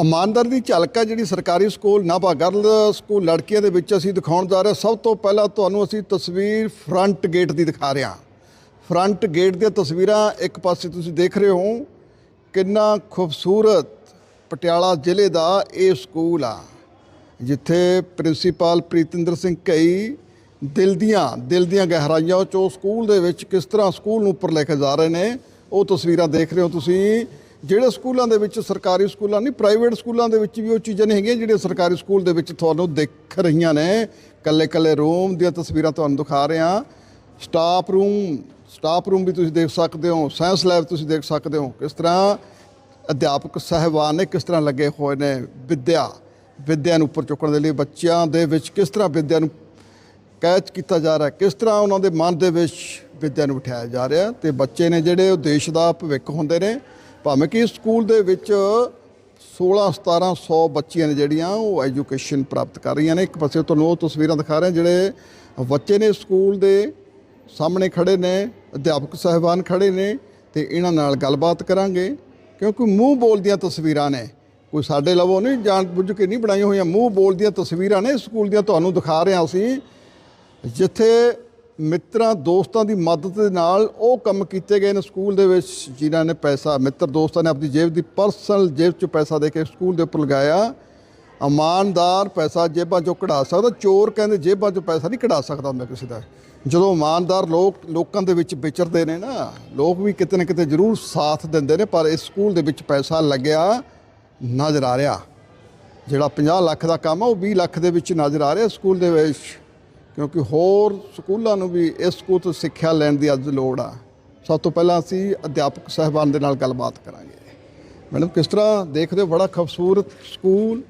ਇਮਾਨਦਾਰ ਦੀ ਝਲਕ ਹੈ ਜਿਹੜੀ ਸਰਕਾਰੀ ਸਕੂਲ ਨਾਭਾ ਗਰਲ ਸਕੂਲ ਲੜਕੀਆਂ ਦੇ ਵਿੱਚ ਅਸੀਂ ਦਿਖਾਉਣ ਜਾ ਰਹੇ ਸਭ ਤੋਂ ਪਹਿਲਾਂ ਤੁਹਾਨੂੰ ਅਸੀਂ ਤਸਵੀਰ ਫਰੰਟ ਗੇਟ ਦੀ ਦਿਖਾ ਰਹੇ ਹਾਂ। ਫਰੰਟ ਗੇਟ ਦੀਆਂ ਤਸਵੀਰਾਂ ਇੱਕ ਪਾਸੇ ਤੁਸੀਂ ਦੇਖ ਰਹੇ ਹੋ। ਕਿੰਨਾ ਖੂਬਸੂਰਤ ਪਟਿਆਲਾ ਜ਼ਿਲ੍ਹੇ ਦਾ ਇਹ ਸਕੂਲ ਆ, ਜਿੱਥੇ ਪ੍ਰਿੰਸੀਪਲ ਪ੍ਰੀਤਿੰਦਰ ਸਿੰਘ ਕਈ ਦਿਲ ਦੀਆਂ ਦਿਲ ਦੀਆਂ ਗਹਿਰਾਈਆਂ ਚੋਂ ਸਕੂਲ ਦੇ ਵਿੱਚ ਕਿਸ ਤਰ੍ਹਾਂ ਸਕੂਲ ਨੂੰ ਉੱਪਰ ਲੈ ਕੇ ਜਾ ਰਹੇ ਨੇ, ਉਹ ਤਸਵੀਰਾਂ ਦੇਖ ਰਹੇ ਹੋ ਤੁਸੀਂ। ਜਿਹੜੇ ਸਕੂਲਾਂ ਦੇ ਵਿੱਚ ਸਰਕਾਰੀ ਸਕੂਲਾਂ ਨਹੀਂ, ਪ੍ਰਾਈਵੇਟ ਸਕੂਲਾਂ ਦੇ ਵਿੱਚ ਵੀ ਉਹ ਚੀਜ਼ਾਂ ਨਹੀਂ ਹੈਗੀਆਂ ਜਿਹੜੀਆਂ ਸਰਕਾਰੀ ਸਕੂਲ ਦੇ ਵਿੱਚ ਤੁਹਾਨੂੰ ਦਿਖ ਰਹੀਆਂ ਨੇ। ਕੱਲੇ ਕੱਲੇ ਰੂਮ ਦੀਆਂ ਤਸਵੀਰਾਂ ਤੁਹਾਨੂੰ ਦਿਖਾ ਰਹੇ। ਹਾਂ ਸਟਾਫ ਰੂਮ ਸਟਾਫ ਰੂਮ ਵੀ ਤੁਸੀਂ ਦੇਖ ਸਕਦੇ ਹੋ, ਸਾਇੰਸ ਲੈਬ ਤੁਸੀਂ ਦੇਖ ਸਕਦੇ ਹੋ। ਕਿਸ ਤਰ੍ਹਾਂ ਅਧਿਆਪਕ ਸਾਹਿਬਾਨ ਨੇ, ਕਿਸ ਤਰ੍ਹਾਂ ਲੱਗੇ ਹੋਏ ਨੇ ਵਿਦਿਆ ਵਿਦਿਆ ਨੂੰ ਉੱਪਰ ਚੁੱਕਣ ਦੇ ਲਈ ਬੱਚਿਆਂ ਦੇ ਵਿੱਚ ਕਿਸ ਤਰ੍ਹਾਂ ਵਿਦਿਆ ਨੂੰ ਕੈਚ ਕੀਤਾ ਜਾ ਰਿਹਾ, ਕਿਸ ਤਰ੍ਹਾਂ ਉਹਨਾਂ ਦੇ ਮਨ ਦੇ ਵਿੱਚ ਵਿਦਿਆ ਨੂੰ ਬਿਠਾਇਆ ਜਾ ਰਿਹਾ। ਤੇ ਬੱਚੇ ਨੇ ਜਿਹੜੇ ਉਹ ਦੇਸ਼ ਦਾ ਭਵਿੱਖ ਹੁੰਦੇ ਨੇ ਭਾਵੇਂ ਕਿ ਸਕੂਲ ਦੇ ਵਿੱਚ 16 1700 ਬੱਚੀਆਂ ਨੇ ਜਿਹੜੀਆਂ ਉਹ ਐਜੂਕੇਸ਼ਨ ਪ੍ਰਾਪਤ ਕਰ ਰਹੀਆਂ ਨੇ। ਇੱਕ ਪਾਸੇ ਤੁਹਾਨੂੰ ਉਹ ਤਸਵੀਰਾਂ ਦਿਖਾ ਰਹੇ, ਜਿਹੜੇ ਬੱਚੇ ਨੇ ਸਕੂਲ ਦੇ ਸਾਹਮਣੇ ਖੜੇ ਨੇ, ਅਧਿਆਪਕ ਸਾਹਿਬਾਨ ਖੜੇ ਨੇ ਤੇ ਇਹਨਾਂ ਨਾਲ ਗੱਲਬਾਤ ਕਰਾਂਗੇ, ਕਿਉਂਕਿ ਮੂੰਹ ਬੋਲਦੀਆਂ ਤਸਵੀਰਾਂ ਨੇ। ਕੋਈ ਸਾਡੇ ਲਵੋ ਨਹੀਂ ਜਾਣ ਬੁੱਝ ਕੇ ਨਹੀਂ ਬਣਾਈਆਂ ਹੋਈਆਂ ਮੂੰਹ ਬੋਲਦੀਆਂ ਤਸਵੀਰਾਂ ਨੇ, ਸਕੂਲ ਦੀਆਂ ਤੁਹਾਨੂੰ ਦਿਖਾ ਰਹੇ ਹਾਂ ਅਸੀਂ, ਜਿੱਥੇ ਮਿੱਤਰਾਂ, ਦੋਸਤਾਂ ਦੀ ਮਦਦ ਦੇ ਨਾਲ ਉਹ ਕੰਮ ਕੀਤੇ ਗਏ ਨੇ ਸਕੂਲ ਦੇ ਵਿੱਚ, ਜਿਨ੍ਹਾਂ ਨੇ ਪੈਸਾ, ਮਿੱਤਰ ਦੋਸਤਾਂ ਨੇ ਆਪਣੀ ਜੇਬ ਦੀ ਪਰਸਨਲ ਜੇਬ 'ਚ ਪੈਸਾ ਦੇ ਕੇ ਸਕੂਲ ਦੇ ਉੱਪਰ ਲਗਾਇਆ। ਇਮਾਨਦਾਰ ਪੈਸਾ ਜੇਬਾਂ 'ਚੋਂ ਕਢਾ ਸਕਦਾ, ਚੋਰ ਕਹਿੰਦੇ ਜੇਬਾਂ 'ਚੋਂ ਪੈਸਾ ਨਹੀਂ ਕਢਾ ਸਕਦਾ ਹੁੰਦਾ ਕਿਸੇ ਦਾ। ਜਦੋਂ ਇਮਾਨਦਾਰ ਲੋਕ, ਲੋਕਾਂ ਦੇ ਵਿੱਚ ਵਿਚਰਦੇ ਨੇ ਨਾ, ਲੋਕ ਵੀ ਕਿਤੇ ਨਾ ਕਿਤੇ ਜ਼ਰੂਰ ਸਾਥ ਦਿੰਦੇ ਨੇ, ਪਰ ਇਸ ਸਕੂਲ ਦੇ ਵਿੱਚ ਪੈਸਾ ਲੱਗਿਆ, ਨਜ਼ਰ ਆ ਰਿਹਾ। ਜਿਹੜਾ 50 ਲੱਖ ਦਾ ਕੰਮ ਆ, ਉਹ 20 ਲੱਖ ਦੇ ਵਿੱਚ ਨਜ਼ਰ ਆ ਰਿਹਾ ਸਕੂਲ ਦੇ ਵਿੱਚ। ਕਿਉਂਕਿ ਹੋਰ ਸਕੂਲਾਂ ਨੂੰ ਵੀ ਇਸ ਸਕੂਲ ਤੋਂ ਸਿੱਖਿਆ ਲੈਣ ਦੀ ਅੱਜ ਲੋੜ ਆ। ਸਭ ਤੋਂ ਪਹਿਲਾਂ ਅਸੀਂ ਅਧਿਆਪਕ ਸਹਿਬਾਨ ਦੇ ਨਾਲ ਗੱਲਬਾਤ ਕਰਾਂਗੇ। ਮੈਡਮ, ਕਿਸ ਤਰ੍ਹਾਂ ਦੇਖਦੇ ਹੋ? ਬੜਾ ਖੂਬਸੂਰਤ ਸਕੂਲ,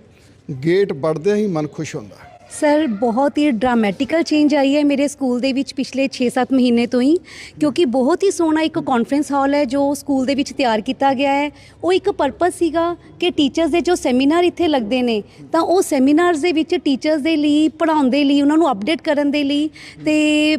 ਗੇਟ ਵੜਦੇ ਹੀ ਮਨ ਖੁਸ਼ ਹੁੰਦਾ। ਸਰ, ਬਹੁਤ ਹੀ ਡਰਾਮੈਟਿਕਲ ਚੇਂਜ ਆਈ ਹੈ ਮੇਰੇ ਸਕੂਲ ਦੇ ਵਿੱਚ ਪਿਛਲੇ 6-7 ਮਹੀਨੇ ਤੋਂ ਹੀ। ਕਿਉਂਕਿ ਬਹੁਤ ਹੀ ਸੋਹਣਾ ਇੱਕ ਕਾਨਫਰੰਸ ਹਾਲ ਹੈ ਜੋ ਸਕੂਲ ਦੇ ਵਿੱਚ ਤਿਆਰ ਕੀਤਾ ਗਿਆ ਹੈ। ਉਹ ਇੱਕ ਪਰਪਸ ਸੀਗਾ ਕਿ ਟੀਚਰਸ ਦੇ ਜੋ ਸੈਮੀਨਾਰ ਇੱਥੇ ਲੱਗਦੇ ਨੇ, ਤਾਂ ਉਹ ਸੈਮੀਨਾਰਸ ਦੇ ਵਿੱਚ ਟੀਚਰਸ ਦੇ ਲਈ, ਪੜ੍ਹਾਉਣ ਦੇ ਲਈ, ਉਹਨਾਂ ਨੂੰ ਅਪਡੇਟ ਕਰਨ ਦੇ ਲਈ ਤੇ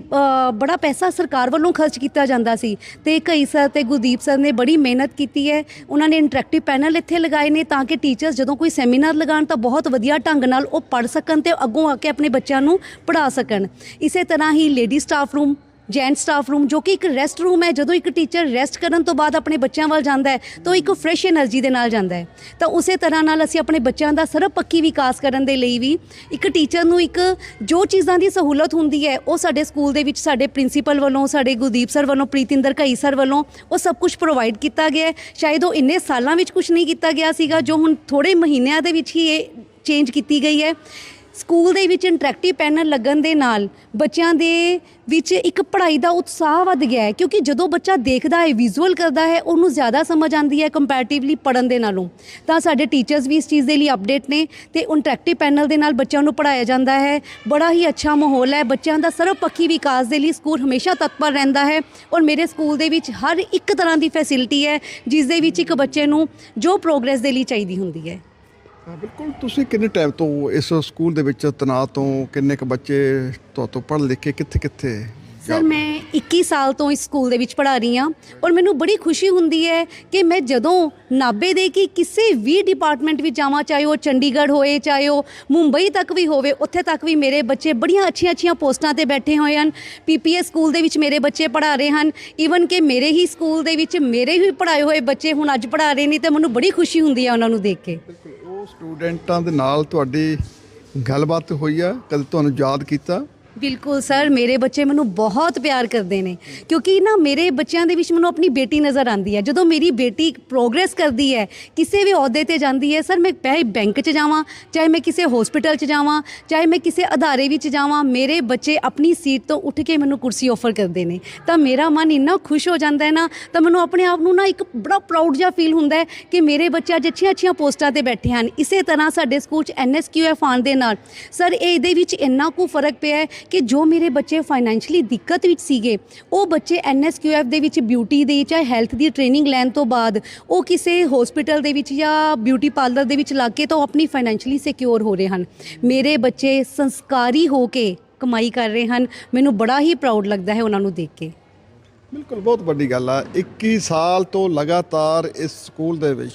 ਬੜਾ ਪੈਸਾ ਸਰਕਾਰ ਵੱਲੋਂ ਖਰਚ ਕੀਤਾ ਜਾਂਦਾ ਸੀ ਤੇ ਕਈ ਸਰ ਤੇ ਗੁਰਦੀਪ ਸਰ ਨੇ ਬੜੀ ਮਿਹਨਤ ਕੀਤੀ ਹੈ। ਉਹਨਾਂ ਨੇ ਇੰਟਰੈਕਟਿਵ ਪੈਨਲ ਇੱਥੇ ਲਗਾਏ ਨੇ ਤਾਂ ਕਿ ਟੀਚਰਸ ਜਦੋਂ ਕੋਈ ਸੈਮੀਨਾਰ ਲਗਾਉਣ ਤਾਂ ਬਹੁਤ ਵਧੀਆ ਢੰਗ ਨਾਲ ਉਹ ਪੜ੍ਹ ਸਕਣ ਤੇ ਅੱਗੋਂ ਆ ਕੇ ਆਪਣੇ ਬੱਚਿਆਂ ਨੂੰ ਪੜ੍ਹਾ ਸਕਣ। ਇਸੇ ਤਰ੍ਹਾਂ ਹੀ lady staff room gent staff room ਜੋ ਕਿ ਇੱਕ ਰੈਸਟ ਰੂਮ ਹੈ। ਜਦੋਂ ਇੱਕ ਟੀਚਰ ਰੈਸਟ ਕਰਨ ਤੋਂ ਬਾਅਦ ਆਪਣੇ ਬੱਚਿਆਂ ਵੱਲ ਜਾਂਦਾ ਹੈ, ਤਾਂ ਇੱਕ ਫਰੈਸ਼ એનર્ਜੀ ਦੇ ਨਾਲ ਜਾਂਦਾ ਹੈ। ਤਾਂ ਉਸੇ ਤਰ੍ਹਾਂ ਨਾਲ ਅਸੀਂ ਆਪਣੇ ਬੱਚਿਆਂ ਦਾ ਸਰਬਪੱਖੀ ਵਿਕਾਸ ਕਰਨ ਦੇ ਲਈ ਵੀ ਇੱਕ ਟੀਚਰ ਨੂੰ ਇੱਕ ਜੋ ਚੀਜ਼ਾਂ ਦੀ ਸਹੂਲਤ ਹੁੰਦੀ ਹੈ, ਉਹ ਸਾਡੇ ਸਕੂਲ ਦੇ ਵਿੱਚ ਸਾਡੇ ਪ੍ਰਿੰਸੀਪਲ ਵੱਲੋਂ, ਸਾਡੇ ਗੁਰਦੀਪ ਸਰ ਵੱਲੋਂ, ਪ੍ਰੀਤਿੰਦਰ ਘਈ ਸਰ ਵੱਲੋਂ ਉਹ ਸਭ ਕੁਝ ਪ੍ਰੋਵਾਈਡ ਕੀਤਾ ਗਿਆ ਸ਼ਾਇਦ ਉਹ ਇੰਨੇ ਸਾਲਾਂ ਵਿੱਚ ਕੁਝ ਨਹੀਂ ਕੀਤਾ ਗਿਆ ਸੀਗਾ, ਜੋ ਹੁਣ ਥੋੜੇ ਮਹੀਨਿਆਂ ਦੇ ਵਿੱਚ ਹੀ ਇਹ ਚੇਂਜ ਕੀਤੀ ਗਈ ਹੈ। ਸਕੂਲ ਦੇ ਵਿੱਚ ਇੰਟਰੈਕਟਿਵ ਪੈਨਲ ਲੱਗਣ ਦੇ ਨਾਲ ਬੱਚਿਆਂ ਦੇ ਵਿੱਚ ਇੱਕ ਪੜ੍ਹਾਈ ਦਾ ਉਤਸ਼ਾਹ ਵੱਧ ਗਿਆ ਹੈ, ਕਿਉਂਕਿ ਜਦੋਂ ਬੱਚਾ ਦੇਖਦਾ ਹੈ ਵਿਜ਼ੂਅਲ ਕਰਦਾ ਹੈ, ਉਹਨੂੰ ਜ਼ਿਆਦਾ ਸਮਝ ਆਉਂਦੀ ਹੈ ਕੰਪੈਰੀਟਿਵਲੀ ਪੜਨ ਦੇ ਨਾਲੋਂ। ਤਾਂ ਸਾਡੇ ਟੀਚਰਸ ਵੀ ਇਸ ਚੀਜ਼ ਦੇ ਲਈ ਅਪਡੇਟ ਨੇ ਤੇ ਇੰਟਰੈਕਟਿਵ ਪੈਨਲ ਦੇ ਨਾਲ ਬੱਚਿਆਂ ਨੂੰ ਪੜਾਇਆ ਜਾਂਦਾ ਹੈ। ਬੜਾ ਹੀ ਅੱਛਾ ਮਾਹੌਲ ਹੈ, ਬੱਚਿਆਂ ਦਾ ਸਰਵਪੱਖੀ ਵਿਕਾਸ ਦੇ ਲਈ ਸਕੂਲ ਹਮੇਸ਼ਾ ਤਤਪਰ ਰਹਿੰਦਾ ਹੈ ਔਰ ਮੇਰੇ ਸਕੂਲ ਦੇ ਵਿੱਚ ਹਰ ਇੱਕ ਤਰ੍ਹਾਂ ਦੀ ਫੈਸਿਲਿਟੀ ਹੈ, ਜਿਸ ਦੇ ਵਿੱਚ ਇੱਕ ਬੱਚੇ ਨੂੰ ਜੋ ਪ੍ਰੋਗਰੈਸ ਦੇ ਲਈ ਚਾਹੀਦੀ ਹੁੰਦੀ ਹੈ। ਹਾਂ ਬਿਲਕੁਲ। ਤੁਸੀਂ ਕਿੰਨੇ ਟਾਈਮ ਤੋਂ ਇਸ ਸਕੂਲ ਦੇ ਵਿੱਚ ਤਨਾਤ ਤੋਂ ਕਿੰਨੇ ਕੁ ਬੱਚੇ ਤੋਂ ਪੜ੍ਹ ਲਿਖ ਕੇ ਕਿੱਥੇ ਕਿੱਥੇ ਸਰ ਮੈਂ 21 ਸਾਲ ਤੋਂ ਇਸ ਸਕੂਲ ਦੇ ਵਿੱਚ ਪੜ੍ਹਾ ਰਹੀ ਹਾਂ ਔਰ ਮੈਨੂੰ ਬੜੀ ਖੁਸ਼ੀ ਹੁੰਦੀ ਹੈ ਕਿ ਮੈਂ ਜਦੋਂ ਨਾਬੇ ਦੇ ਕਿ ਕਿਸੇ ਵੀ ਡਿਪਾਰਟਮੈਂਟ ਵਿੱਚ ਜਾਵਾਂ ਚਾਹੇ ਉਹ ਚੰਡੀਗੜ੍ਹ ਹੋਏ ਚਾਹੇ ਉਹ ਮੁੰਬਈ ਤੱਕ ਵੀ ਹੋਵੇ ਉੱਥੇ ਤੱਕ ਵੀ ਮੇਰੇ ਬੱਚੇ ਬੜੀਆਂ ਅੱਛੀਆਂ ਅੱਛੀਆਂ ਪੋਸਟਾਂ ਤੇ ਬੈਠੇ ਹੋਏ ਹਨ। ਪੀਪੀਐਸ ਸਕੂਲ ਦੇ ਵਿੱਚ ਮੇਰੇ ਬੱਚੇ ਪੜ੍ਹਾ ਰਹੇ ਹਨ। ਈਵਨ ਕਿ ਮੇਰੇ ਹੀ ਸਕੂਲ ਦੇ ਵਿੱਚ ਮੇਰੇ ਹੀ ਪੜ੍ਹਾਏ ਹੋਏ ਬੱਚੇ ਹੁਣ ਅੱਜ ਪੜ੍ਹਾ ਰਹੇ ਨੇ ਤੇ ਮੈਨੂੰ ਬੜੀ ਖੁਸ਼ੀ ਹੁੰਦੀ ਹੈ ਉਹਨਾਂ ਨੂੰ ਦੇਖ ਕੇ। ਸਟੂਡੈਂਟਾਂ ਦੇ ਨਾਲ ਤੁਹਾਡੀ ਗੱਲਬਾਤ ਹੋਈ ਆ ਕਦੇ ਤੁਹਾਨੂੰ ਯਾਦ ਕੀਤਾ? ਬਿਲਕੁਲ ਸਰ, ਮੇਰੇ ਬੱਚੇ ਮੈਨੂੰ ਬਹੁਤ ਪਿਆਰ ਕਰਦੇ ਨੇ, ਕਿਉਂਕਿ ਨਾ ਮੇਰੇ ਬੱਚਿਆਂ ਦੇ ਵਿੱਚ ਮੈਨੂੰ ਆਪਣੀ ਬੇਟੀ ਨਜ਼ਰ ਆਉਂਦੀ ਹੈ। ਜਦੋਂ ਮੇਰੀ ਬੇਟੀ ਪ੍ਰੋਗਰੈਸ ਕਰਦੀ ਹੈ, ਕਿਸੇ ਵੀ ਅਹੁਦੇ ਤੇ ਜਾਂਦੀ ਹੈ, ਸਰ ਮੈਂ ਚਾਹੇ ਬੈਂਕ 'ਚ ਜਾਵਾਂ, ਚਾਹੇ ਮੈਂ ਕਿਸੇ ਹਸਪੀਟਲ 'ਚ ਜਾਵਾਂ, ਚਾਹੇ ਮੈਂ ਕਿਸੇ ਅਦਾਰੇ ਵਿੱਚ ਜਾਵਾਂ, ਮੇਰੇ ਬੱਚੇ ਆਪਣੀ ਸੀਟ ਤੋਂ ਉੱਠ ਕੇ ਮੈਨੂੰ ਕੁਰਸੀ ਆਫਰ ਕਰਦੇ ਨੇ। ਤਾਂ ਮੇਰਾ ਮਨ ਇੰਨਾ ਖੁਸ਼ ਹੋ ਜਾਂਦਾ ਹੈ ਨਾ, ਤਾਂ ਮੈਨੂੰ ਆਪਣੇ ਆਪ ਨੂੰ ਨਾ ਇੱਕ ਬੜਾ ਪ੍ਰਾਊਡ ਜਿਹਾ ਫੀਲ ਹੁੰਦਾ ਹੈ ਕਿ ਮੇਰੇ ਬੱਚੇ ਅੱਜ ਅੱਛੀਆਂ ਅੱਛੀਆਂ ਪੋਸਟਾਂ ਤੇ ਬੈਠੇ ਹਨ। ਇਸੇ ਤਰ੍ਹਾਂ ਸਾਡੇ ਸਕੂਲ 'ਚ ਐਨਐਸਕਿਊਐਫ ਆਉਣ ਦੇ ਨਾਲ, ਸਰ ਇਹਦੇ ਵਿੱਚ ਇੰਨਾ ਕੁ ਫ਼ਰਕ ਪਿਆ ਹੈ ਕਿ ਜੋ ਮੇਰੇ ਬੱਚੇ ਫਾਈਨੈਂਸ਼ਲੀ ਦਿੱਕਤ ਵਿੱਚ ਸੀਗੇ, ਉਹ ਬੱਚੇ ਐਨਐਸਕਿਊਐਫ ਦੇ ਵਿੱਚ ਬਿਊਟੀ ਦੇ ਚਾਹੇ ਹੈਲਥ ਦੀ ਟ੍ਰੇਨਿੰਗ ਲੈਣ ਤੋਂ ਬਾਅਦ, ਉਹ ਕਿਸੇ ਹਸਪੀਟਲ ਦੇ ਵਿੱਚ ਜਾਂ ਬਿਊਟੀ ਪਾਰਲਰ ਦੇ ਵਿੱਚ ਲੱਗ ਕੇ ਤਾਂ ਉਹ ਆਪਣੀ ਫਾਈਨੈਂਸ਼ਲੀ ਸਿਕਿਉਰ ਹੋ ਰਹੇ ਹਨ। ਮੇਰੇ ਬੱਚੇ ਸੰਸਕਾਰੀ ਹੋ ਕੇ ਕਮਾਈ ਕਰ ਰਹੇ ਹਨ। ਮੈਨੂੰ ਬੜਾ ਹੀ ਪ੍ਰਾਊਡ ਲੱਗਦਾ ਹੈ ਉਹਨਾਂ ਨੂੰ ਦੇਖ ਕੇ। ਬਿਲਕੁਲ, ਬਹੁਤ ਵੱਡੀ ਗੱਲ ਆ। 21 ਸਾਲ ਤੋਂ ਲਗਾਤਾਰ ਇਸ ਸਕੂਲ ਦੇ ਵਿੱਚ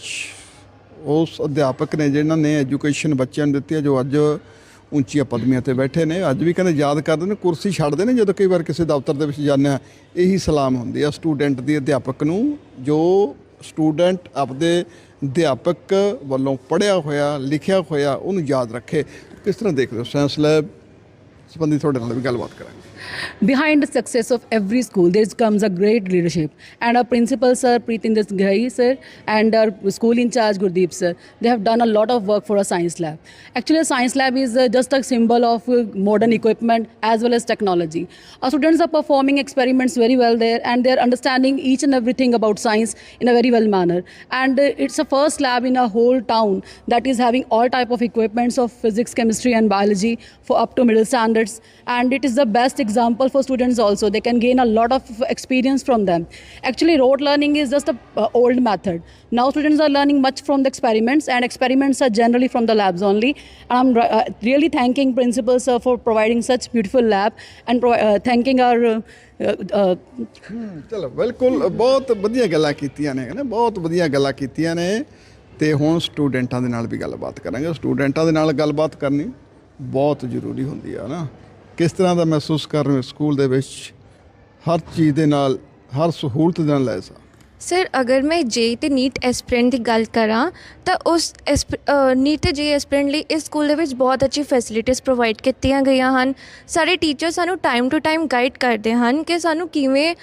ਉਸ ਅਧਿਆਪਕ ਨੇ, ਜਿਹਨਾਂ ਨੇ ਐਜੂਕੇਸ਼ਨ ਬੱਚਿਆਂ ਨੂੰ ਦਿੱਤੀ ਹੈ, ਜੋ ਅੱਜ ਉੱਚੀਆਂ ਪਦਵੀਆਂ ਤੇ ਬੈਠੇ ਨੇ, ਅੱਜ ਵੀ ਕਹਿੰਦੇ ਯਾਦ ਕਰਦੇ ਨੇ, ਕੁਰਸੀ ਛੱਡਦੇ ਨੇ ਜਦੋਂ ਕਈ ਵਾਰ ਕਿਸੇ ਦਫ਼ਤਰ ਦੇ ਵਿੱਚ ਜਾਂਦੇ ਆ ਇਹੀ ਸਲਾਮ ਹੁੰਦੀ ਆ ਸਟੂਡੈਂਟ ਦੀ ਅਧਿਆਪਕ ਨੂੰ, ਜੋ ਸਟੂਡੈਂਟ ਆਪਦੇ ਅਧਿਆਪਕ ਵੱਲੋਂ ਪੜ੍ਹਿਆ ਹੋਇਆ, ਲਿਖਿਆ ਹੋਇਆ, ਉਹਨੂੰ ਯਾਦ ਰੱਖੇ। ਕਿਸ ਤਰ੍ਹਾਂ ਦੇਖਦੇ ਹੋ? Science lab ਸੰਬੰਧੀ ਤੁਹਾਡੇ ਨਾਲ ਵੀ ਗੱਲਬਾਤ ਕਰਾਂਗੇ behind the success of every school there comes a great leadership and our principal sir Preetinder Ghai sir and our school in charge Gurdeep sir they have done a lot of work for a science lab actually a science lab is uh, just a symbol of uh, modern equipment as well as technology our students are performing experiments very well there and they are understanding each and everything about science in a very well manner and uh, it's a first lab in a whole town that is having all type of equipments of physics chemistry and biology for up to middle standards and it is the best example for students also they can gain a lot of experience from them actually rote learning is just a uh, old method now students are learning much from the experiments and experiments are generally from the labs only and i'm uh, really thanking principals uh, for providing such beautiful lab and pro- uh, thanking our uh, uh, uh, ਚਲੋ ਬਿਲਕੁਲ ਬਹੁਤ ਵਧੀਆ ਗੱਲਾਂ ਕੀਤੀਆਂ ਨੇ ਨਾ ਬਹੁਤ ਵਧੀਆ ਗੱਲਾਂ ਕੀਤੀਆਂ ਨੇ ਤੇ ਹੁਣ ਸਟੂਡੈਂਟਾਂ ਦੇ ਨਾਲ ਵੀ ਗੱਲਬਾਤ ਕਰਾਂਗੇ ਸਟੂਡੈਂਟਾਂ ਦੇ ਨਾਲ ਗੱਲਬਾਤ ਕਰਨੀ ਬਹੁਤ ਜ਼ਰੂਰੀ ਹੁੰਦੀ ਆ ਨਾ। ਕਿਸ ਤਰ੍ਹਾਂ ਦਾ ਮਹਿਸੂਸ ਕਰ ਰਹੇ ਹੋ ਸਕੂਲ ਦੇ ਵਿੱਚ? ਹਰ ਚੀਜ਼ ਦੇ ਨਾਲ, ਹਰ ਸਹੂਲਤ ਦੇ ਨਾਲ ਲੈ ਆ। ਸਰ, ਅਗਰ ਮੈਂ ਜੇ ਤੇ ਨੀਟ ਐਸਪੀਰੈਂਟ ਦੀ ਗੱਲ ਕਰਾਂ, ਤਾਂ ਉਸ ਨੀਟ ਤੇ ਜੇ ਐਸਪੀਰੈਂਟ ਲਈ ਇਸ ਸਕੂਲ ਦੇ ਵਿੱਚ ਬਹੁਤ ਅੱਛੀ ਫੈਸਿਲਿਟੀਆਂ ਪ੍ਰੋਵਾਈਡ ਕੀਤੀਆਂ ਗਈਆਂ ਹਨ। ਸਾਡੇ ਟੀਚਰ ਸਾਨੂੰ ਟਾਈਮ ਟੂ ਟਾਈਮ ਗਾਈਡ ਕਰਦੇ ਹਨ ਕਿ ਸਾਨੂੰ ਕਿਵੇਂ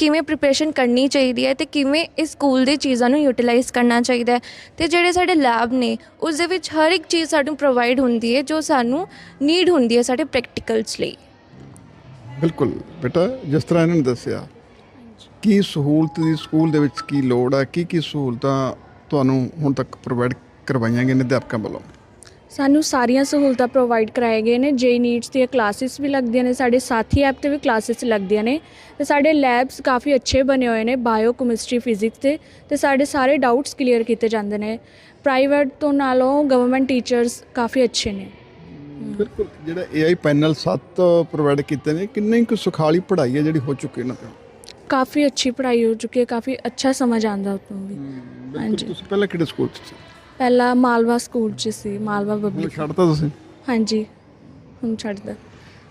ਕਿਵੇਂ ਪ੍ਰੀਪਰੇਸ਼ਨ ਕਰਨੀ ਚਾਹੀਦੀ ਹੈ ਤੇ ਕਿਵੇਂ ਇਸ ਸਕੂਲ ਦੀ ਚੀਜ਼ਾਂ ਨੂੰ ਯੂਟਿਲਾਈਜ਼ ਕਰਨਾ ਚਾਹੀਦਾ ਹੈ ਤੇ ਜਿਹੜੇ ਸਾਡੇ ਲੈਬ ਨੇ ਉਸ ਦੇ ਵਿੱਚ ਹਰ ਇੱਕ ਚੀਜ਼ ਸਾਨੂੰ ਪ੍ਰੋਵਾਈਡ ਹੁੰਦੀ ਹੈ ਜੋ ਸਾਨੂੰ ਨੀਡ ਹੁੰਦੀ ਹੈ ਸਾਡੇ ਪ੍ਰੈਕਟੀਕਲਸ ਲਈ। ਬਿਲਕੁਲ ਬੇਟਾ, ਜਿਸ ਤਰ੍ਹਾਂ ਇਹਨਾਂ ਨੇ ਦੱਸਿਆ, ਕੀ ਸਹੂਲਤ ਦੀ ਸਕੂਲ ਦੇ ਵਿੱਚ ਕੀ ਲੋੜ ਹੈ ਕੀ ਕੀ ਸਹੂਲਤਾਂ ਤੁਹਾਨੂੰ ਹੁਣ ਤੱਕ ਪ੍ਰੋਵਾਈਡ ਕਰਵਾਈਆਂ ਗਈਆਂ ਨੇ ਅਧਿਆਪਕਾਂ ਵੱਲੋਂ? ਸਾਨੂੰ ਸਾਰੀਆਂ ਸਹੂਲਤਾਂ ਪ੍ਰੋਵਾਈਡ ਕਰਾਏ ਗਏ ਨੇ। ਜੇ ਨੀਡਸ ਦੀਆਂ ਕਲਾਸਿਸ ਵੀ ਲੱਗਦੀਆਂ ਨੇ ਸਾਡੇ ਸਾਥੀ ਐਪ ਤੇ ਵੀ ਕਲਾਸਿਸ ਲੱਗਦੀਆਂ ਨੇ। ਤੇ ਸਾਡੇ ਲੈਬਸ ਕਾਫੀ ਅੱਛੇ ਬਣੇ ਹੋਏ ਨੇ ਬਾਇਓ ਕੈਮਿਸਟਰੀ ਫਿਜ਼ਿਕਸ ਤੇ। ਤੇ ਸਾਡੇ ਸਾਰੇ ਡਾਊਟਸ ਕਲੀਅਰ ਕੀਤੇ ਜਾਂਦੇ ਨੇ। ਪ੍ਰਾਈਵੇਟ ਤੋਂ ਨਾਲੋਂ ਗਵਰਨਮੈਂਟ ਟੀਚਰਸ ਕਾਫੀ ਅੱਛੇ ਨੇ। ਬਿਲਕੁਲ ਜਿਹੜਾ AI ਪੈਨਲ 7 ਪ੍ਰੋਵਾਈਡ ਕੀਤੇ ਨੇ ਕਿੰਨੀ ਕੁ ਸੁਖਾਲੀ ਪੜ੍ਹਾਈ ਹੈ ਜਿਹੜੀ ਹੋ ਚੁੱਕੀ ਤੇ? ਕਾਫੀ ਅੱਛੀ ਪੜ੍ਹਾਈ ਹੋ ਚੁੱਕੀ ਹੈ ਕਾਫੀ ਅੱਛਾ ਸਮਝ ਆਉਂਦਾ ਉਤੋਂ ਵੀ। ਹਾਂਜੀ। ਤੁਸੀਂ ਪਹਿਲਾਂ ਕਿਹੜੇ ਸਕੂਲ 'ਚ ਸੀ? ਪਹਿਲਾਂ ਮਾਲਵਾ ਸਕੂਲ 'ਚ ਸੀ ਮਾਲਵਾ ਹੁਣ ਪਬਲਿਕ ਛੱਡਤਾ ਤੁਸੀਂ? ਹਾਂਜੀ ਹੁਣ ਛੱਡਦਾ।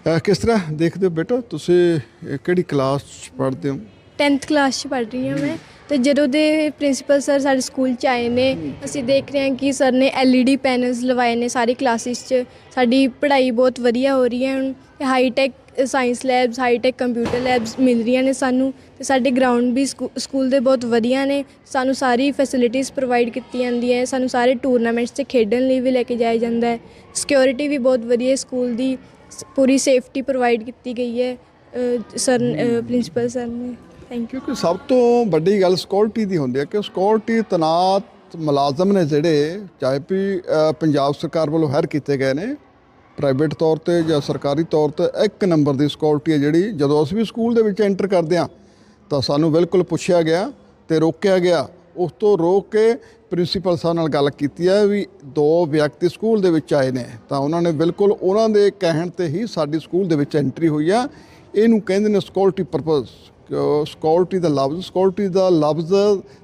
ਅਹ ਕਿਸ ਤਰ੍ਹਾਂ ਦੇਖਦੇ ਹੋ ਬੇਟਾ? ਤੁਸੀਂ ਇਹ ਕਿਹੜੀ ਕਲਾਸ 'ਚ ਪੜ੍ਹਦੇ ਹੋ? 10th ਕਲਾਸ 'ਚ ਪੜ੍ਹ ਰਹੀ ਹਾਂ ਮੈਂ। ਤੇ ਜਦੋਂ ਦੇ ਪ੍ਰਿੰਸੀਪਲ ਸਰ ਸਾਡੇ ਸਕੂਲ 'ਚ ਆਏ ਨੇ ਅਸੀਂ ਦੇਖ ਰਹੇ ਹਾਂ ਕਿ ਸਰ ਨੇ LED ਪੈਨਲਸ ਲਵਾਏ ਨੇ ਸਾਰੀ ਕਲਾਸਿਸ 'ਚ। ਸਾਡੀ ਪੜ੍ਹਾਈ ਬਹੁਤ ਵਧੀਆ ਹੋ ਰਹੀ ਹੈ ਹੁਣ। High tech science labs high tech computer labs ਮਿਲ ਰਹੀਆਂ ਨੇ ਸਾਨੂੰ ਤੇ ਸਾਡੇ ਗਰਾਊਂਡ ਵੀ ਸਕੂ- ਸਕੂਲ ਦੇ ਬਹੁਤ ਵਧੀਆ ਨੇ। ਸਾਨੂੰ ਸਾਰੀ ਫੈਸਿਲਿਟੀਜ਼ ਪ੍ਰੋਵਾਈਡ ਕੀਤੀ ਜਾਂਦੀ ਹੈ। ਸਾਨੂੰ ਸਾਰੇ ਟੂਰਨਾਮੈਂਟਸ 'ਚ ਖੇਡਣ ਲਈ ਵੀ ਲੈ ਕੇ ਜਾਇਆ ਜਾਂਦਾ ਹੈ। ਸਿਕਿਉਰਿਟੀ ਵੀ ਬਹੁਤ ਵਧੀਆ ਹੈ ਸਕੂਲ ਦੀ। ਪੂਰੀ ਸੇਫਟੀ ਪ੍ਰੋਵਾਈਡ ਕੀਤੀ ਗਈ ਹੈ। ਸਰ ਪ੍ਰਿੰਸੀਪਲ ਸਰ ਨੇ। ਥੈਂਕ ਯੂ ਕਿਉਂਕਿ ਸਭ ਤੋਂ ਵੱਡੀ ਗੱਲ ਸਿਕਿਉਰਿਟੀ ਦੀ ਹੁੰਦੀ ਹੈ ਕਿ ਸਿਕਿਉਰਿਟੀ ਤਨਾਤ ਮੁਲਾਜ਼ਮ ਨੇ ਜਿਹੜੇ, ਚਾਹੇ ਵੀ ਪੰਜਾਬ ਸਰਕਾਰ ਵੱਲੋਂ ਹਾਇਰ ਕੀਤੇ ਗਏ ਨੇ ਪ੍ਰਾਈਵੇਟ ਤੌਰ ਤੇ ਜਾਂ ਸਰਕਾਰੀ ਤੌਰ ਤੇ ਇੱਕ ਨੰਬਰ ਦੀ ਸਿਕਿਉਰਿਟੀ ਹੈ ਜਿਹੜੀ ਜਦੋਂ ਅਸੀਂ ਵੀ ਸਕੂਲ ਦੇ ਵਿੱਚ ਐਂਟਰ ਕਰਦੇ ਹਾਂ, ਤਾਂ ਸਾਨੂੰ ਬਿਲਕੁਲ ਪੁੱਛਿਆ ਗਿਆ ਤੇ ਰੋਕਿਆ ਗਿਆ। ਉਸ ਤੋਂ ਰੋਕ ਕੇ ਪ੍ਰਿੰਸੀਪਲ ਸਾਹਿਬ ਨਾਲ ਗੱਲ ਕੀਤੀ ਹੈ ਵੀ ਦੋ ਵਿਅਕਤੀ ਸਕੂਲ ਦੇ ਵਿੱਚ ਆਏ ਨੇ, ਤਾਂ ਉਹਨਾਂ ਨੇ ਬਿਲਕੁਲ ਉਹਨਾਂ ਦੇ ਕਹਿਣ ਤੇ ਹੀ ਸਾਡੀ ਸਕੂਲ ਦੇ ਵਿੱਚ ਐਂਟਰੀ ਹੋਈ ਆ। ਇਹਨੂੰ ਕਹਿੰਦੇ ਨੇ ਸਿਕਿਉਰਿਟੀ ਪਰਪਸ। ਸਕਿਉਰਿਟੀ ਦਾ ਲਫ਼ਜ਼ ਸਕਿਉਰਿਟੀ ਦਾ ਲਫ਼ਜ਼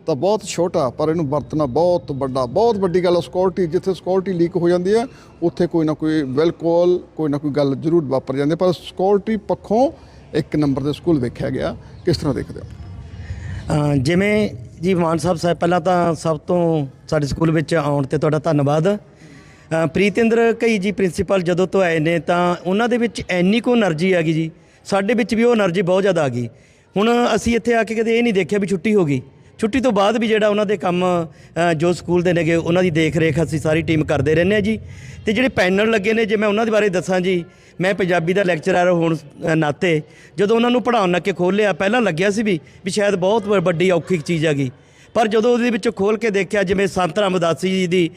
ਤਾਂ ਬਹੁਤ ਛੋਟਾ, ਪਰ ਇਹਨੂੰ ਵਰਤਣਾ ਬਹੁਤ ਵੱਡਾ, ਬਹੁਤ ਵੱਡੀ ਗੱਲ ਹੈ ਸਕਿਉਰਿਟੀ ਜਿੱਥੇ ਸਕਿਉਰਿਟੀ ਲੀਕ ਹੋ ਜਾਂਦੀ ਹੈ, ਉੱਥੇ ਕੋਈ ਨਾ ਕੋਈ ਬਿਲਕੁਲ ਕੋਈ ਨਾ ਕੋਈ ਗੱਲ ਜ਼ਰੂਰ ਵਾਪਰ ਜਾਂਦੀ ਹੈ, ਪਰ ਸਕਿਉਰਿਟੀ ਪੱਖੋਂ ਇੱਕ ਨੰਬਰ ਦੇ ਸਕੂਲ ਵੇਖਿਆ ਗਿਆ। ਕਿਸ ਤਰ੍ਹਾਂ ਦੇਖਦੇ ਹੋ? ਜਿਵੇਂ ਜੀ ਮਾਨ ਸਾਹਿਬ ਸਾਹਿਬ ਪਹਿਲਾਂ ਤਾਂ ਸਭ ਤੋਂ ਸਾਡੇ ਸਕੂਲ ਵਿੱਚ ਆਉਣ ਤੇ ਤੁਹਾਡਾ ਧੰਨਵਾਦ। ਪ੍ਰੀਤਿੰਦਰ ਕਈ ਜੀ ਪ੍ਰਿੰਸੀਪਲ ਜਦੋਂ ਤੋਂ ਆਏ ਨੇ, ਤਾਂ ਉਹਨਾਂ ਦੇ ਵਿੱਚ ਐਨੀ ਕੋ એનર્ਜੀ ਆ ਗਈ ਜੀ। ਸਾਡੇ ਵਿੱਚ ਵੀ ਉਹ એનર્ਜੀ ਬਹੁਤ ਜ਼ਿਆਦਾ ਆ ਗਈ। ਹੁਣ ਅਸੀਂ ਇੱਥੇ ਆ ਕੇ ਕਦੇ ਇਹ ਨਹੀਂ ਦੇਖਿਆ ਵੀ ਛੁੱਟੀ ਹੋ ਗਈ। ਛੁੱਟੀ ਤੋਂ ਬਾਅਦ ਵੀ ਜਿਹੜਾ ਉਹਨਾਂ ਦੇ ਕੰਮ ਜੋ ਸਕੂਲ ਦੇ ਨੇਗੇ, ਉਹਨਾਂ ਦੀ ਦੇਖ ਰੇਖ ਅਸੀਂ ਸਾਰੀ ਟੀਮ ਕਰਦੇ ਰਹਿੰਦੇ ਆ ਜੀ। ਤੇ ਜਿਹੜੇ ਪੈਨਲ ਲੱਗੇ ਨੇ, ਜੇ ਮੈਂ ਉਹਨਾਂ ਦੇ ਬਾਰੇ ਦੱਸਾਂ ਜੀ, ਮੈਂ ਪੰਜਾਬੀ ਦਾ ਲੈਕਚਰਰ ਹੋਣ ਨਾਤੇ ਜਦੋਂ ਉਹਨਾਂ ਨੂੰ ਪੜ੍ਹਾਉਣ ਲੱਗੇ ਖੋਲ੍ਹਿਆ, ਪਹਿਲਾਂ ਲੱਗਿਆ ਸੀ ਵੀ ਵੀ ਸ਼ਾਇਦ ਬਹੁਤ ਵ- ਵੱਡੀ ਔਖੀ ਚੀਜ਼ ਹੈਗੀ ਪਰ ਜਦੋਂ ਉਹਦੇ ਵਿੱਚ ਖੋਲ ਕੇ ਦੇਖਿਆ, ਜਿਵੇਂ ਸੰਤ ਰਾਮਦਾਸੀ ਜੀ ਦੀ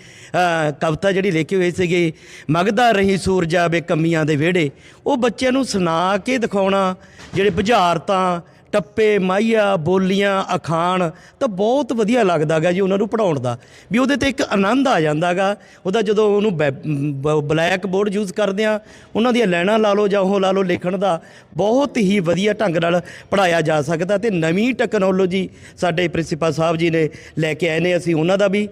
ਕਵਿਤਾ ਜਿਹੜੀ ਲਿਖੀ ਹੋਈ ਸੀਗੀ, ਮਗਦਾ ਰਹੀ ਸੂਰਜਾ ਵੇ ਦੇ ਵਿਹੜੇ ਉਹ ਬੱਚਿਆਂ ਨੂੰ ਸੁਣਾ ਕੇ ਦਿਖਾਉਣਾ, ਜਿਹੜੇ ਬੁਝਾਰਤਾਂ ਟੱਪੇ ਮਾਈਆ ਬੋਲੀਆਂ ਅਖਾਣ, ਤਾਂ ਬਹੁਤ ਵਧੀਆ ਲੱਗਦਾਗਾ ਜੀ ਉਹਨਾਂ ਨੂੰ ਪੜਾਉਣ ਦਾ। ਵੀ ਉਹਦੇ ਤੇ ਇੱਕ ਆਨੰਦ ਆ ਜਾਂਦਾਗਾ। ਉਹਦਾ ਜਦੋਂ ਉਹਨੂੰ ਬਲੈਕ ਬੋਰਡ ਯੂਜ਼ ਕਰਦੇ ਆ, ਉਹਨਾਂ ਦੀਆਂ ਲਾਈਨਾਂ ਲਾ ਲਓ ਜਾਂ ਉਹ ਲਾ ਲਓ ਲਿਖਣ ਦਾ, ਬਹੁਤ ਹੀ ਵਧੀਆ ਢੰਗ ਨਾਲ ਪੜਾਇਆ ਜਾ ਸਕਦਾ ਤੇ ਨਵੀਂ ਟੈਕਨੋਲੋਜੀ ਸਾਡੇ ਪ੍ਰਿੰਸੀਪਲ ਸਾਹਿਬ ਜੀ ਨੇ ਲੈ ਕੇ ਆਏ ਨੇ ਅਸੀਂ ਉਹਨਾਂ ਦਾ ਵੀ।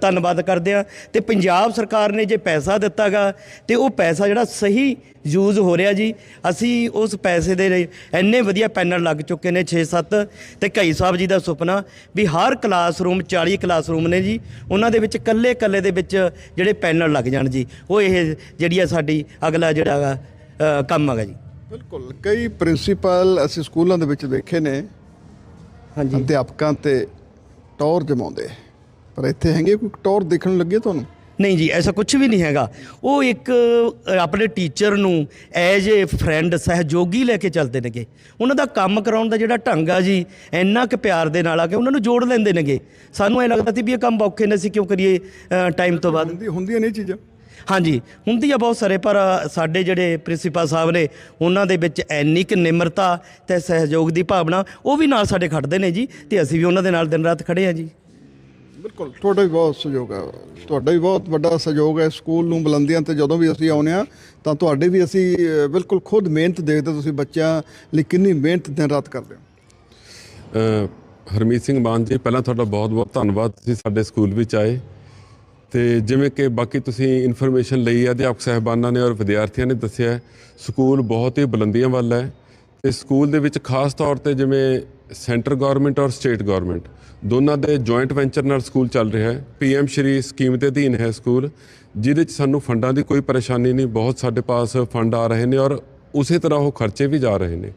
ਧੰਨਵਾਦ ਕਰਦੇ ਆ ਤੇ ਪੰਜਾਬ ਸਰਕਾਰ ਨੇ ਜੇ ਪੈਸਾ ਦਿੱਤਾਗਾ ਤੇ ਉਹ ਪੈਸਾ ਜਿਹੜਾ ਸਹੀ ਯੂਜ਼ ਹੋ ਰਿਹਾ ਜੀ ਅਸੀਂ ਉਸ ਪੈਸੇ ਦੇ ਲਈ ਇੰਨੇ ਵਧੀਆ ਪੈਨਲ ਲੱਗ ਚੁੱਕੇ ਨੇ 6-7 ਤੇ ਕਈ ਸਾਹਿਬ ਜੀ ਦਾ ਸੁਪਨਾ ਵੀ ਹਰ ਕਲਾਸਰੂਮ 40 ਕਲਾਸਰੂਮ ਨੇ ਜੀ ਉਹਨਾਂ ਦੇ ਵਿੱਚ ਕੱਲੇ ਕੱਲੇ ਦੇ ਵਿੱਚ ਜਿਹੜੇ ਪੈਨਲ ਲੱਗ ਜਾਣ ਜੀ ਉਹ ਇਹ ਜਿਹੜੀ ਆ ਸਾਡੀ ਅਗਲਾ ਜਿਹੜਾ ਕੰਮ ਹੈਗਾ ਜੀ। ਬਿਲਕੁਲ ਕਈ ਪ੍ਰਿੰਸੀਪਲ ਅਸੀਂ ਸਕੂਲਾਂ ਦੇ ਵਿੱਚ ਵੇਖੇ ਨੇ ਹਾਂਜੀ। ਅਧਿਆਪਕਾਂ ਤੇ ਟੌਰ ਜਮਾਉਂਦੇ। ਪਰ ਇੱਥੇ ਹੈਗੇ ਕੋਈ ਟੌਰ ਦੇਖਣ ਲੱਗੇ ਤੁਹਾਨੂੰ? ਨਹੀਂ ਜੀ ਐਸਾ ਕੁਝ ਵੀ ਨਹੀਂ ਹੈਗਾ। ਉਹ ਇੱਕ ਆਪਣੇ ਟੀਚਰ ਨੂੰ ਐਜ਼ ਏ ਫਰੈਂਡ ਸਹਿਯੋਗੀ ਲੈ ਕੇ ਚੱਲਦੇ ਨੇਗੇ। ਉਹਨਾਂ ਦਾ ਕੰਮ ਕਰਾਉਣ ਦਾ ਜਿਹੜਾ ਢੰਗ ਆ ਜੀ ਇੰਨਾ ਕੁ ਪਿਆਰ ਦੇ ਨਾਲ ਆ ਕੇ ਉਹਨਾਂ ਨੂੰ ਜੋੜ ਲੈਂਦੇ ਨੇਗੇ। ਸਾਨੂੰ ਇਹ ਲੱਗਦਾ ਸੀ ਵੀ ਇਹ ਕੰਮ ਔਖੇ ਨੇ ਅਸੀਂ ਕਿਉਂ ਕਰੀਏ ਟਾਈਮ ਤੋਂ ਬਾਅਦ। ਹੁੰਦੀ ਹੁੰਦੀਆਂ ਨੇ ਚੀਜ਼ਾਂ? ਹਾਂਜੀ ਹੁੰਦੀ ਆ ਬਹੁਤ ਸਾਰੇ ਪਰ ਸਾਡੇ ਜਿਹੜੇ ਪ੍ਰਿੰਸੀਪਲ ਸਾਹਿਬ ਨੇ ਉਹਨਾਂ ਦੇ ਵਿੱਚ ਇੰਨੀ ਕੁ ਨਿਮਰਤਾ ਤੇ ਸਹਿਯੋਗ ਦੀ ਭਾਵਨਾ ਉਹ ਵੀ ਨਾਲ ਸਾਡੇ ਖੜਦੇ ਨੇ ਜੀ ਤੇ ਅਸੀਂ ਵੀ ਉਹਨਾਂ ਦੇ ਨਾਲ ਦਿਨ ਰਾਤ ਖੜੇ ਆ ਜੀ। ਬਿਲਕੁਲ। ਤੁਹਾਡਾ ਵੀ ਬਹੁਤ ਸਹਿਯੋਗ ਹੈ ਤੁਹਾਡਾ ਵੀ ਬਹੁਤ ਵੱਡਾ ਸਹਿਯੋਗ ਹੈ। ਸਕੂਲ ਨੂੰ ਬੁਲੰਦੀਆਂ ਤੇ ਜਦੋਂ ਵੀ ਅਸੀਂ ਆਉਂਦੇ ਆ ਤਾਂ ਤੁਹਾਡੇ ਵੀ ਅਸੀਂ ਬਿਲਕੁਲ ਖੁਦ ਮਿਹਨਤ ਦੇਖਦੇ ਤੁਸੀਂ ਬੱਚਿਆਂ ਲਈ ਕਿੰਨੀ ਮਿਹਨਤ ਦਿਨ ਰਾਤ ਕਰਦੇ ਹੋ। ਅ, ਹਰਮੀਤ ਸਿੰਘ ਮਾਨ ਜੀ ਪਹਿਲਾਂ ਤੁਹਾਡਾ ਬਹੁਤ-ਬਹੁਤ ਧੰਨਵਾਦ। ਤੁਸੀਂ ਸਾਡੇ ਸਕੂਲ ਵਿੱਚ ਆਏ ਤੇ ਜਿਵੇਂ ਕਿ ਬਾਕੀ ਤੁਸੀਂ ਇਨਫੋਰਮੇਸ਼ਨ ਲਈ ਹੈ ਅਧਿਆਪਕ ਸਹਿਬਾਨਾਂ ਨੇ ਔਰ ਵਿਦਿਆਰਥੀਆਂ ਨੇ ਦੱਸਿਆ ਹੈ, ਸਕੂਲ ਬਹੁਤ ਹੀ ਬੁਲੰਦੀਆਂ ਵੱਲ ਹੈ ਤੇ ਸਕੂਲ ਦੇ ਵਿੱਚ ਖਾਸ ਤੌਰ ਤੇ ਜਿਵੇਂ ਸੈਂਟਰ ਗਵਰਨਮੈਂਟ ਔਰ ਸਟੇਟ ਗਵਰਨਮੈਂਟ ਦੋਨਾਂ ਦੇ ਜੁਆਇੰਟ ਵੈਂਚਰ ਨਾਲ ਸਕੂਲ ਚੱਲ ਰਿਹਾ ਹੈ। ਪੀਐਮ ਸ਼੍ਰੀ ਸਕੀਮ ਦੇ ਅਧੀਨ ਹੈ ਸਕੂਲ, ਜਿਹਦੇ ਚ ਸਾਨੂੰ ਫੰਡਾਂ ਦੀ ਕੋਈ ਪਰੇਸ਼ਾਨੀ ਨਹੀਂ, ਬਹੁਤ ਸਾਡੇ ਪਾਸ ਫੰਡ ਆ ਰਹੇ ਨੇ ਔਰ ਉਸੇ ਤਰ੍ਹਾਂ ਉਹ ਖਰਚੇ ਵੀ ਜਾ ਰਹੇ ਨੇ।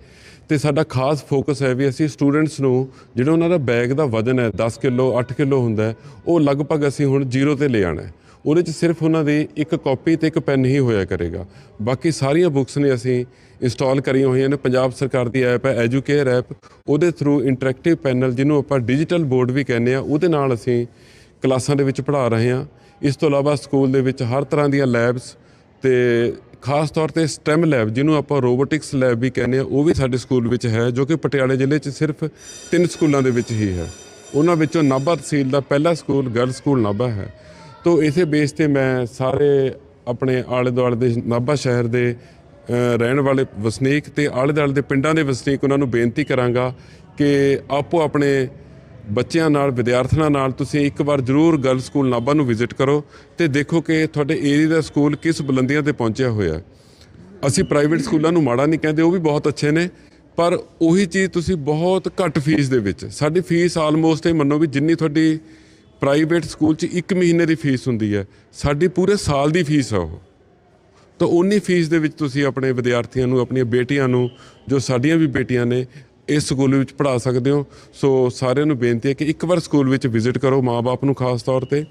ਤੇ ਸਾਡਾ ਖਾਸ ਫੋਕਸ ਹੈ ਵੀ ਅਸੀਂ ਸਟੂਡੈਂਟਸ ਨੂੰ, ਜਿਹੜਾ ਉਹਨਾਂ ਦਾ ਬੈਗ ਦਾ ਵਜ਼ਨ ਹੈ 10 ਕਿਲੋ 8 ਕਿਲੋ ਹੁੰਦਾ ਉਹ ਲਗਭਗ ਅਸੀਂ ਹੁਣ ਜ਼ੀਰੋ ਤੇ ਲੈ ਆਣਾ ਹੈ। ਉਹਦੇ 'ਚ ਸਿਰਫ ਉਹਨਾਂ ਦੀ ਇੱਕ ਕਾਪੀ ਤੇ ਇੱਕ ਪੈਨ ਹੀ ਹੋਇਆ ਕਰੇਗਾ। ਬਾਕੀ ਸਾਰੀਆਂ ਬੁੱਕਸ ਨੇ ਅਸੀਂ ਇੰਸਟਾਲ ਕਰੀਆਂ ਹੋਈਆਂ ਨੇ। ਪੰਜਾਬ ਸਰਕਾਰ ਦੀ ਐਪ ਹੈ, ਐਜੂਕੇਅਰ ਐਪ। ਉਹਦੇ ਥਰੂ ਇੰਟਰੈਕਟਿਵ ਪੈਨਲ ਜਿਹਨੂੰ ਆਪਾਂ ਡਿਜੀਟਲ ਬੋਰਡ ਵੀ ਕਹਿੰਦੇ ਆ ਉਹਦੇ ਨਾਲ ਅਸੀਂ ਕਲਾਸਾਂ ਦੇ ਵਿੱਚ ਪੜ੍ਹਾ ਰਹੇ ਹਾਂ। ਇਸ ਤੋਂ ਇਲਾਵਾ ਸਕੂਲ ਦੇ ਵਿੱਚ ਹਰ ਤਰ੍ਹਾਂ ਦੀਆਂ ਲੈਬਸ ਤੇ ਖਾਸ ਤੌਰ ਤੇ ਸਟੈਮ ਲੈਬ ਜਿਹਨੂੰ ਆਪਾਂ ਰੋਬੋਟਿਕਸ ਲੈਬ ਵੀ ਕਹਿੰਦੇ ਆ ਉਹ ਵੀ ਸਾਡੇ ਸਕੂਲ ਵਿੱਚ ਹੈ, ਜੋ ਕਿ ਪਟਿਆਲੇ ਜ਼ਿਲ੍ਹੇ 'ਚ ਸਿਰਫ ਤਿੰਨ ਸਕੂਲਾਂ ਦੇ ਵਿੱਚ ਹੀ ਹੈ। ਉਹਨਾਂ ਵਿੱਚੋਂ ਨਾਭਾ ਤਹਿਸੀਲ ਦਾ ਪਹਿਲਾ ਸਕੂਲ ਗਰਲ ਸਕੂਲ ਨਾਭਾ ਹੈ। ਤੋਂ ਇਸੇ ਬੇਸ ਤੇ ਮੈਂ ਸਾਰੇ ਆਪਣੇ ਆਲੇ ਦੁਆਲੇ ਦੇ ਨਾਭਾ ਸ਼ਹਿਰ ਦੇ ਰਹਿਣ ਵਾਲੇ ਵਸਨੀਕ ਤੇ ਆਲੇ ਦੁਆਲੇ ਦੇ ਪਿੰਡਾਂ ਦੇ ਵਸਨੀਕ ਉਹਨਾਂ ਨੂੰ ਬੇਨਤੀ ਕਰਾਂਗਾ ਕਿ ਆਪੋ ਆਪਣੇ ਬੱਚਿਆਂ ਨਾਲ ਵਿਦਿਆਰਥੀਆਂ ਨਾਲ ਤੁਸੀਂ ਇੱਕ ਵਾਰ ਜ਼ਰੂਰ ਗਰਲ ਸਕੂਲ ਨਾਭਾ ਨੂੰ ਵਿਜ਼ਿਟ ਕਰੋ ਤੇ ਦੇਖੋ ਕਿ ਤੁਹਾਡੇ ਏਰੀਆ ਦਾ ਸਕੂਲ ਕਿਸ ਬੁਲੰਦੀਆਂ ਤੇ ਪਹੁੰਚਿਆ ਹੋਇਆ। ਹੈ ਅਸੀਂ ਪ੍ਰਾਈਵੇਟ ਸਕੂਲਾਂ ਨੂੰ ਮਾੜਾ ਨਹੀਂ ਕਹਿੰਦੇ, ਉਹ ਵੀ ਬਹੁਤ ਅੱਛੇ ਨੇ, ਪਰ ਉਹੀ ਚੀਜ਼ ਤੁਸੀਂ ਬਹੁਤ ਘੱਟ ਫੀਸ ਦੇ ਵਿੱਚ, ਸਾਡੀ ਫੀਸ ਆਲਮੋਸਟ ਇਹ ਮੰਨੋ ਵੀ ਜਿੰਨੀ ਤੁਹਾਡੀ ਪ੍ਰਾਈਵੇਟ ਸਕੂਲ 'ਚ 1 ਮਹੀਨੇ ਦੀ ਫੀਸ ਹੁੰਦੀ ਹੈ। ਸਾਡੀ ਪੂਰੇ ਸਾਲ ਦੀ ਫੀਸ ਆ ਉਹ। ਤਾਂ ਉਨੀ ਫੀਸ ਦੇ ਵਿੱਚ ਤੁਸੀਂ ਆਪਣੇ ਵਿਦਿਆਰਥੀਆਂ ਨੂੰ ਆਪਣੀਆਂ ਬੇਟੀਆਂ ਨੂੰ ਜੋ ਸਾਡੀਆਂ ਵੀ ਬੇਟੀਆਂ ਨੇ ਇਸ ਸਕੂਲ ਵਿੱਚ ਪੜ੍ਹਾ ਸਕਦੇ ਹੋ। ਸੋ ਸਾਰਿਆਂ ਨੂੰ ਬੇਨਤੀ ਹੈ ਕਿ ਇੱਕ ਵਾਰ ਸਕੂਲ ਵਿੱਚ ਵਿਜ਼ਿਟ ਕਰੋ ਮਾਪੇ ਨੂੰ ਖਾਸ ਤੌਰ ਤੇ।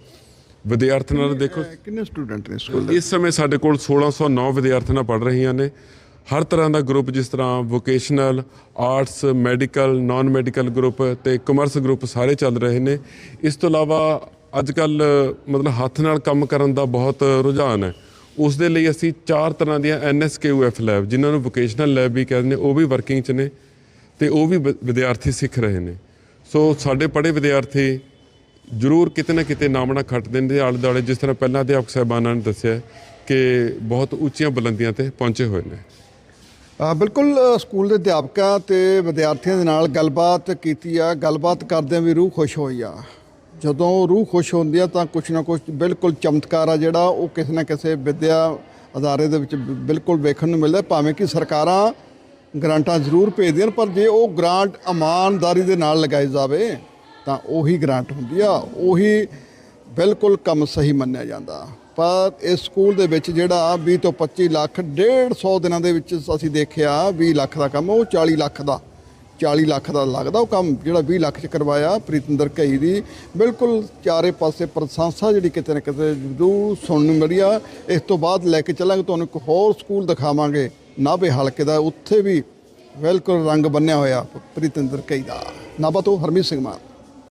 ਵਿਦਿਆਰਥੀਆਂ ਨਾਲ ਦੇਖੋ। ਕਿੰਨੇ ਸਟੂਡੈਂਟ ਨੇ ਸਕੂਲ ਦੇ? ਇਸ ਸਮੇਂ ਸਾਡੇ ਕੋਲ 1609 ਵਿਦਿਆਰਥੀਆਂ ਪੜ੍ਹ ਰਹੀਆਂ ਨੇ। ਹਰ ਤਰ੍ਹਾਂ ਦਾ ਗਰੁੱਪ ਜਿਸ ਤਰ੍ਹਾਂ vocational arts medical non medical group ਤੇ ਕਮਰਸ ਗਰੁੱਪ ਸਾਰੇ ਚੱਲ ਰਹੇ ਨੇ। ਇਸ ਤੋਂ ਇਲਾਵਾ ਅੱਜ ਕੱਲ ਮਤਲਬ ਹੱਥ ਨਾਲ ਕੰਮ ਕਰਨ ਦਾ ਬਹੁਤ ਰੁਝਾਨ ਹੈ। ਉਸ ਦੇ ਲਈ ਅਸੀਂ ਚਾਰ ਤਰ੍ਹਾਂ ਦੀਆਂ ਐਨਐਸਕੇਯੂਐਫ ਲੈਬ ਜਿਨ੍ਹਾਂ ਨੂੰ ਵੋਕੇਸ਼ਨਲ ਲੈਬ ਵੀ ਕਹਿੰਦੇ ਨੇ, ਉਹ ਵੀ ਵਰਕਿੰਗ 'ਚ ਨੇ ਤੇ ਉਹ ਵੀ ਵਿ- ਵਿਦਿਆਰਥੀ ਸਿੱਖ ਰਹੇ ਨੇ। ਸੋ ਸਾਡੇ ਪੜ੍ਹੇ ਵਿਦਿਆਰਥੀ ਜ਼ਰੂਰ ਕਿਤੇ ਨਾ ਕਿਤੇ ਨਾਮਣਾ ਖੱਟਦੇ ਨੇ ਆਲੇ ਦੁਆਲੇ ਜਿਸ ਤਰ੍ਹਾਂ ਪਹਿਲਾਂ ਅਧਿਆਪਕ ਸਾਹਿਬਾਨਾਂ ਨੇ ਦੱਸਿਆ ਕਿ ਬਹੁਤ ਉੱਚੀਆਂ ਬੁਲੰਦੀਆਂ ਤੇ ਪਹੁੰਚੇ ਹੋਏ ਨੇ। ਬਿਲਕੁਲ ਸਕੂਲ ਦੇ ਅਧਿਆਪਕਾਂ ਤੇ ਵਿਦਿਆਰਥੀਆਂ ਦੇ ਨਾਲ ਗੱਲਬਾਤ ਕੀਤੀ ਆ। ਗੱਲਬਾਤ ਕਰਦਿਆਂ ਵੀ ਰੂਹ ਖੁਸ਼ ਹੋਈ ਆ। ਜਦੋਂ ਰੂਹ ਖੁਸ਼ ਹੁੰਦੀ ਆ ਤਾਂ ਕੁਛ ਨਾ ਕੁਛ ਬਿਲਕੁਲ ਚਮਤਕਾਰ ਆ ਜਿਹੜਾ ਉਹ ਕਿਸੇ ਨਾ ਕਿਸੇ ਵਿਦਿਆ ਅਦਾਰੇ ਦੇ ਵਿੱਚ ਬਿਲਕੁਲ ਵੇਖਣ ਨੂੰ ਮਿਲਦਾ। ਭਾਵੇਂ ਕਿ ਸਰਕਾਰਾਂ ਗ੍ਰਾਂਟਾਂ ਜ਼ਰੂਰ ਭੇਜਦੀਆਂ ਪਰ ਜੇ ਉਹ ਗ੍ਰਾਂਟ ਇਮਾਨਦਾਰੀ ਦੇ ਨਾਲ ਲਗਾਈ ਜਾਵੇ ਤਾਂ ਉਹੀ ਗ੍ਰਾਂਟ ਹੁੰਦੀ ਆ। ਉਹੀ ਬਿਲਕੁਲ ਕੰਮ ਸਹੀ ਮੰਨਿਆ ਜਾਂਦਾ। ਪਰ ਇਸ ਸਕੂਲ ਦੇ ਵਿੱਚ ਜਿਹੜਾ 20 ਤੋਂ 25 ਲੱਖ 150 ਦਿਨਾਂ ਦੇ ਵਿੱਚ ਅਸੀਂ ਦੇਖਿਆ 20 ਲੱਖ ਦਾ ਕੰਮ, ਉਹ 40 ਲੱਖ ਦਾ 40 ਲੱਖ ਦਾ ਲੱਗਦਾ ਉਹ ਕੰਮ ਜਿਹੜਾ 20 ਲੱਖ ਚ ਕਰਵਾਇਆ ਪ੍ਰੀਤਿੰਦਰ ਘਈ ਦੀ। ਬਿਲਕੁਲ ਚਾਰੇ ਪਾਸੇ ਪ੍ਰਸ਼ੰਸਾ ਜਿਹੜੀ ਕਿਤੇ ਨਾ ਕਿਤੇ ਜ਼ਰੂਰ ਸੁਣਨ ਨੂੰ ਮਿਲੀ ਆ। ਇਸ ਤੋਂ ਬਾਅਦ ਲੈ ਕੇ ਚੱਲਾਂਗੇ, ਤੁਹਾਨੂੰ ਇੱਕ ਹੋਰ ਸਕੂਲ ਦਿਖਾਵਾਂਗੇ, ਨਾਭੇ ਹਲਕੇ ਦਾ, ਉੱਥੇ ਵੀ ਬਿਲਕੁਲ ਰੰਗ ਬੰਨਿਆ ਹੋਇਆ ਪ੍ਰੀਤਿੰਦਰ ਘਈ ਦਾ। ਨਾਭਾ ਤੋਂ ਹਰਮੀਤ ਸਿੰਘ ਮਾਨ।